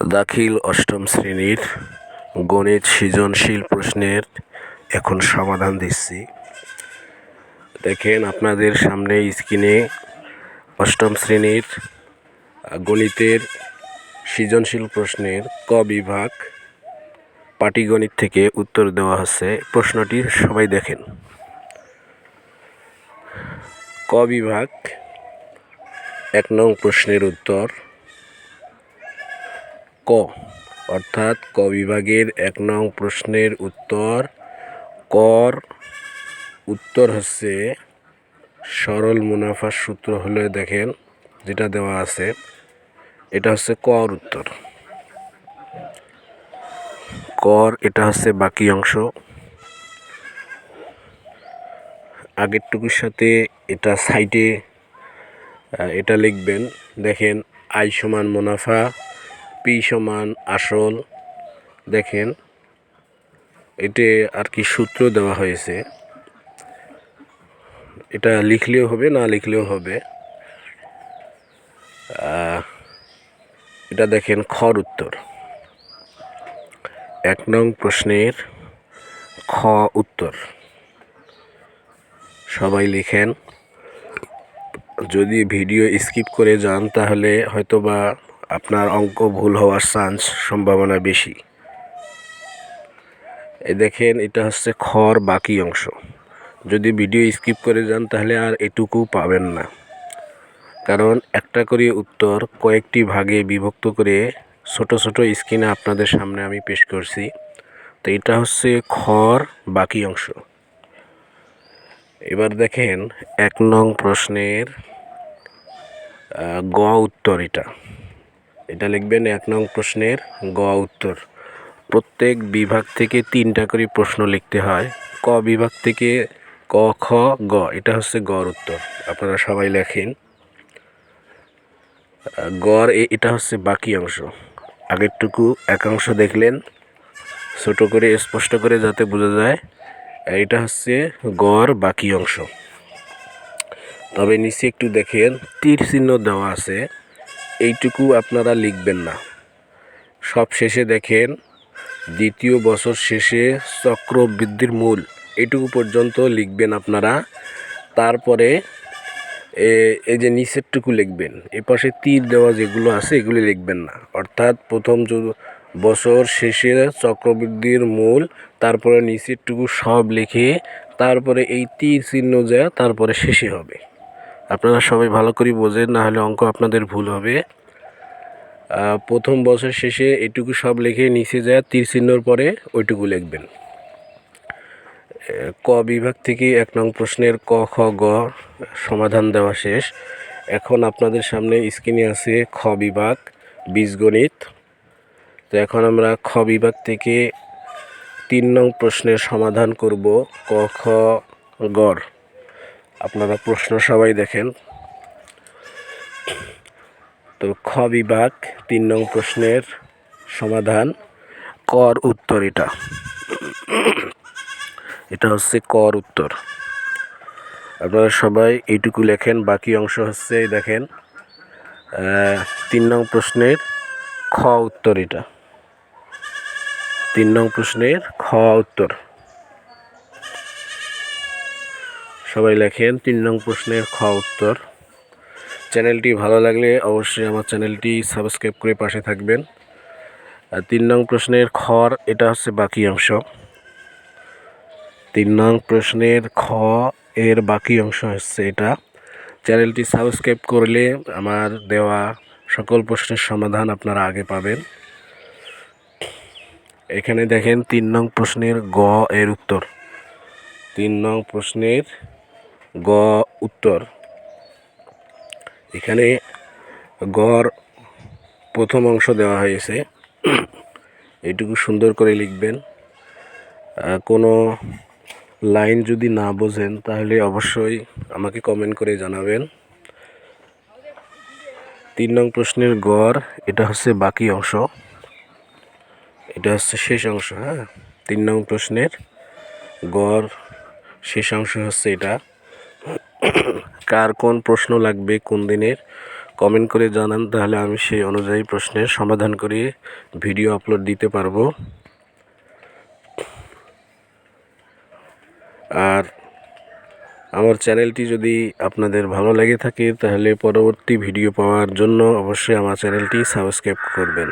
দাখিল অষ্টম শ্রেণির গণিত সৃজনশীল প্রশ্নের এখন সমাধান দিচ্ছি। দেখেন আপনাদের সামনে স্ক্রিনে অষ্টম শ্রেণির গণিতের সৃজনশীল প্রশ্নের ক বিভাগ পাটিগণিত থেকে উত্তর দেওয়া হচ্ছে। প্রশ্নটি সবাই দেখেন। ক বিভাগ এক নং প্রশ্নের উত্তর। ক। অর্থাৎ ক বিভাগের এক নং প্রশ্নের উত্তর। কর উত্তর হচ্ছে সরল মুনাফার সূত্র হলে দেখেন যেটা দেওয়া আছে। এটা হচ্ছে কর উত্তর। কর এটা হচ্ছে বাকি অংশ। আগেরটুকুর সাথে এটা সাইডে এটা লিখবেন। দেখেন আই সমান মুনাফা পি সমান আসল। দেখেন, এতে আর কি সূত্র দেওয়া হয়েছে। এটা লিখলেও হবে, না লিখলেও হবে। এটা দেখেন খর উত্তর। এক নং প্রশ্নের খ উত্তর। সবাই লিখেন। যদি ভিডিও স্কিপ করে যান, তাহলে হয়তোবা আপনার অঙ্ক ভুল হওয়ার চান্স সম্ভাবনা বেশি। এই দেখেন, এটা হচ্ছে খর বাকি অংশ। যদি ভিডিও স্কিপ করে যান, তাহলে আর এটুকু পাবেন না। কারণ একটা করে উত্তর কয়েকটি ভাগে বিভক্ত করে ছোট ছোট স্ক্রিনে আপনাদের সামনে আমি পেশ করছি। তো এটা হচ্ছে খর বাকি অংশ। এবার দেখেন, এক নং প্রশ্নের গ উত্তর এটা। এটা লিখবেন এক নং প্রশ্নের গ উত্তর। প্রত্যেক বিভাগ থেকে তিনটা করে প্রশ্ন লিখতে হয়। ক বিভাগ থেকে ক, খ, গ, এটা হচ্ছে গড় উত্তর। আপনারা সবাই লেখেন। গড় এটা হচ্ছে বাকি অংশ। আগেরটুকু একাংশ দেখলেন, ছোট করে, স্পষ্ট করে যাতে বোঝা যায়, এটা হচ্ছে গড় বাকি অংশ। তবে নিচে একটু দেখেন, তীর চিহ্ন দেওয়া আছে। এইটুকু আপনারা লিখবেন না। সব শেষে দেখেন, দ্বিতীয় বছর শেষে চক্রবৃদ্ধির মূল, এটুকু পর্যন্ত লিখবেন আপনারা। তারপরে এই যে নিচেরটুকু লিখবেন, এ পাশে তীর দেওয়া যেগুলো আছে এগুলি লিখবেন না। অর্থাৎ প্রথম বছর শেষে চক্রবৃদ্ধির মূল, তারপরে নিচেরটুকু সব লিখে, তারপরে এই তীর চিহ্ন যা, তারপরে শেষে হবে। আপনারা সবাই ভালো করে বোঝেন না হলে অঙ্ক আপনাদের ভুল হবে। প্রথম বছর শেষে এটুকু সব লিখে নিচে যায়, তীর চিহ্নর পরে ওইটুকু লিখবেন। ক বিভাগ থেকে এক নং প্রশ্নের ক, খ, গ সমাধান দেওয়া শেষ। এখন আপনাদের সামনে স্ক্রিনে আছে খ বিভাগ বীজগণিত তো এখন আমরা খ বিভাগ থেকে তিন নং প্রশ্নের সমাধান করব, ক, খ, গড়। আপনারা প্রশ্ন সবাই দেখেন। তো খ বিভাগ, তিন নং প্রশ্নের সমাধান, কর উত্তর এটা। এটা হচ্ছে কর উত্তর। আপনারা সবাই এইটুকু লেখেন, বাকি অংশ হচ্ছে দেখেন তিন নং প্রশ্নের খ উত্তর এটা। তিন নং প্রশ্নের খ উত্তর। সবাই লেখেন তিন নং প্রশ্নের খ উত্তর। চ্যানেলটি ভালো লাগলে অবশ্যই আমার চ্যানেলটি সাবস্ক্রাইব করে পাশে থাকবেন। আর তিন নং প্রশ্নের খর, এটা হচ্ছে বাকি অংশ। তিন নং প্রশ্নের খ এর বাকি অংশ হচ্ছে এটা। চ্যানেলটি সাবস্ক্রাইব করলে আমার দেওয়া সকল প্রশ্নের সমাধান আপনারা আগে পাবেন। এখানে দেখেন তিন নং প্রশ্নের গ এর উত্তর। তিন নং প্রশ্নের গ উত্তর। এখানে গড় প্রথম অংশ দেওয়া হয়েছে। এটুকু সুন্দর করে লিখবেন। কোনো লাইন যদি না বোঝেন, তাহলে অবশ্যই আমাকে কমেন্ট করে জানাবেন। তিন নং প্রশ্নের গড়, এটা হচ্ছে বাকি অংশ। এটা হচ্ছে শেষ অংশ হ্যাঁ? তিন নং প্রশ্নের গড়, শেষ অংশ হচ্ছে এটা। কার কোন প্রশ্ন লাগবে, কোন দিনের কমেন্ট করে জানান, তাহলে আমি সেই অনুযায়ী প্রশ্নের সমাধান করে ভিডিও আপলোড দিতে পারব। আর আমার চ্যানেলটি যদি আপনাদের ভালো লেগে থাকে, তাহলে পরবর্তী ভিডিও পাওয়ার জন্য অবশ্যই আমার চ্যানেলটি সাবস্ক্রাইব করবেন।